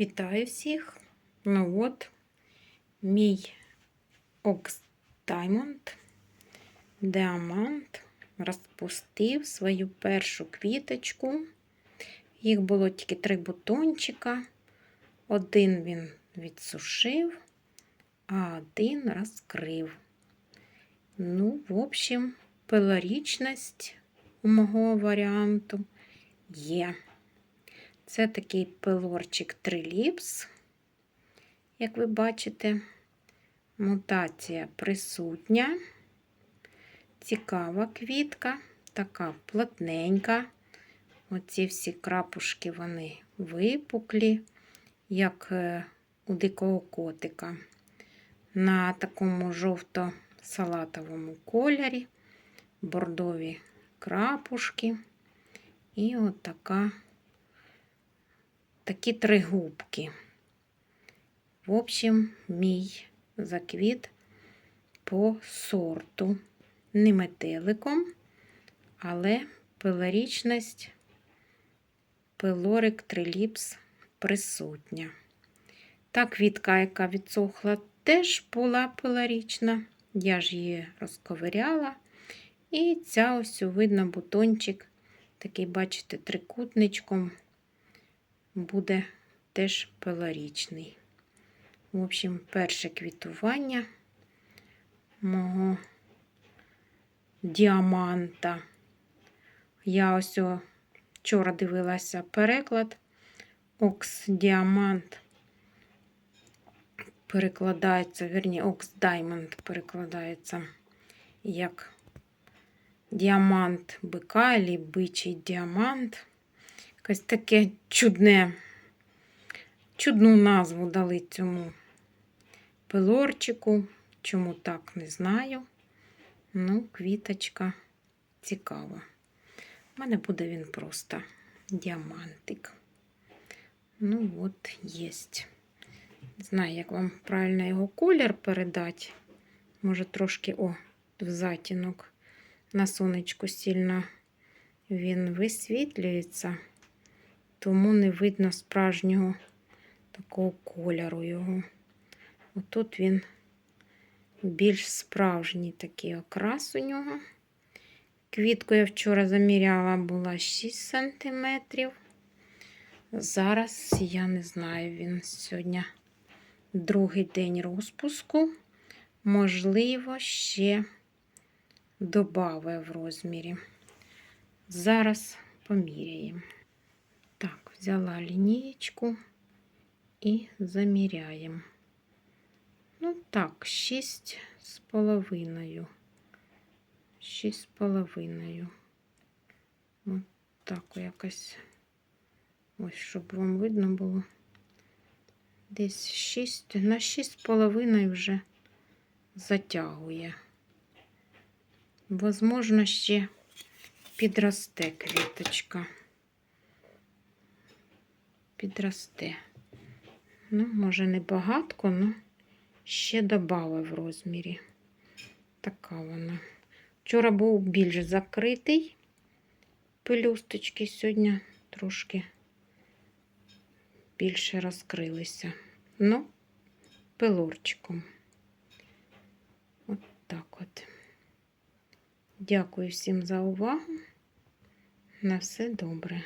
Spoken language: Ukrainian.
Вітаю всіх! Ну от, мій Окс Diamond Діамант розпустив свою першу квіточку. Їх було тільки три бутончика. Один він відсушив, а один розкрив. Ну, в общем, пилорічність у мого варіанту є. Це такий пилорчик Триліпс, як ви бачите, мутація присутня, цікава квітка, така плотненька. Оці всі крапушки вони випуклі, як е, у дикого котика. На такому жовто-салатовому кольорі, бордові крапушки. І от така такі три губки. В общем, мій заквіт по сорту. Не метеликом, але пилорічність пилорик триліпс присутня. Та квітка, яка відсохла, теж була пилорічна. Я ж її розковиряла. І ця ось видно бутончик, такий, бачите, трикутничком буде теж пилорічний. В общем, перше квітування мого діаманта. Я ось вчора дивилася переклад. Окс Діамант перекладається, верні, Окс Даймонд перекладається як діамант бика, або бичий діамант. Якось таке чудне, чудну назву дали цьому пилорчику. Чому так, не знаю. Ну, квіточка цікава. У мене буде він просто діамантик. Ну, от, єсть. Не знаю, як вам правильно його колір передати. Може, трошки, о, в затінок. На сонечку сильно він висвітлюється тому не видно справжнього такого кольору його. Отут він більш справжній такий окрас у нього. Квітку я вчора заміряла, була 6 см. Зараз, я не знаю, він сьогодні другий день розпуску. Можливо, ще додав в розмірі. Зараз поміряємо. Взяла лінієчку і заміряємо. Ну так, шість з половиною. Шість з половиною. Ось так якось. Ось, щоб вам видно було. Десь 6, на 6 з половиною вже затягує. Возможно, ще підросте квіточка підросте. Ну, може, не багатко, але ще додала в розмірі. Така вона. Вчора був більш закритий пелюсточки, сьогодні трошки більше розкрилися. Ну, пилорчиком. От так от. Дякую всім за увагу. На все добре.